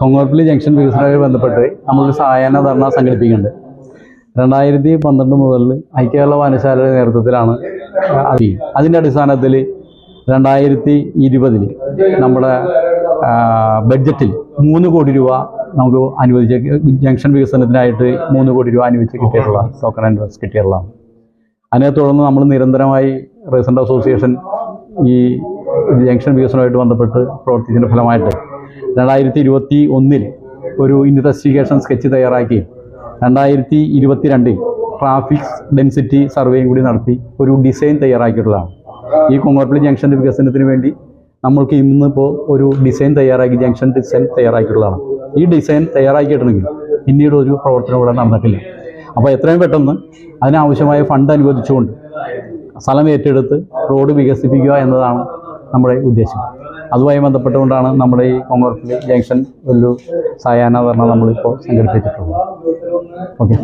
Kongorpilly junction വികസനവുമായി ബന്ധപ്പെട്ട് നമ്മളൊരു സായാഹ്ന ധർണ സംഘടിപ്പിക്കുന്നുണ്ട്. രണ്ടായിരത്തി പന്ത്രണ്ട് മുതൽ ഐക്യകേരള വായനശാലയുടെ നേതൃത്വത്തിലാണ് അത്. അതിന്റെ അടിസ്ഥാനത്തിൽ രണ്ടായിരത്തി ഇരുപതിൽ നമ്മുടെ ബഡ്ജറ്റിൽ മൂന്ന് കോടി രൂപ നമുക്ക് അനുവദിച്ച ജംഗ്ഷൻ വികസനത്തിനായിട്ട് മൂന്ന് കോടി രൂപ അനുവദിച്ച് കിട്ടിയിട്ടുള്ള ടോക്കൺ ഇൻട്രസ്റ്റ് കിട്ടിയിട്ടുള്ളതാണ്. അതിനെ തുടർന്ന് നമ്മൾ നിരന്തരമായി റെസിഡന്റ് അസോസിയേഷൻ ഈ ജംഗ്ഷൻ വികസനവുമായിട്ട് ബന്ധപ്പെട്ട് പ്രവർത്തിച്ചതിന്റെ ഫലമായിട്ട് രണ്ടായിരത്തി ഇരുപത്തി ഒന്നിൽ ഒരു ഇൻവെസ്റ്റിഗേഷൻ സ്കെച്ച് തയ്യാറാക്കി. രണ്ടായിരത്തി ഇരുപത്തിരണ്ടിൽ ട്രാഫിക് ഡെൻസിറ്റി സർവേയും കൂടി നടത്തി ഒരു ഡിസൈൻ തയ്യാറാക്കിയിട്ടുള്ളതാണ്. ഈ കൊങ്ങോർപ്പള്ളി ജംഗ്ഷന്റെ വികസനത്തിന് വേണ്ടി നമ്മൾക്ക് ഇന്നിപ്പോൾ ഒരു ഡിസൈൻ തയ്യാറാക്കി ജംഗ്ഷൻ ഡിസൈൻ തയ്യാറാക്കിയിട്ടുള്ളതാണ്. ഈ ഡിസൈൻ തയ്യാറാക്കിയിട്ടുണ്ടെങ്കിൽ പിന്നീട് ഒരു പ്രവർത്തനം ഇവിടെ നടന്നിട്ടില്ല. അപ്പോൾ എത്രയും പെട്ടെന്ന് അതിനാവശ്യമായ ഫണ്ട് അനുവദിച്ചുകൊണ്ട് സ്ഥലം ഏറ്റെടുത്ത് റോഡ് വികസിപ്പിക്കുക എന്നതാണ് നമ്മുടെ ഉദ്ദേശം. അതുമായി ബന്ധപ്പെട്ടുകൊണ്ടാണ് നമ്മുടെ ഈ കോമർഫിലി ജംഗ്ഷൻ ഒരു സായാഹ്ന ധർണ നമ്മളിപ്പോൾ സംഘടിപ്പിച്ചിട്ടുള്ളത്. ഓക്കെ.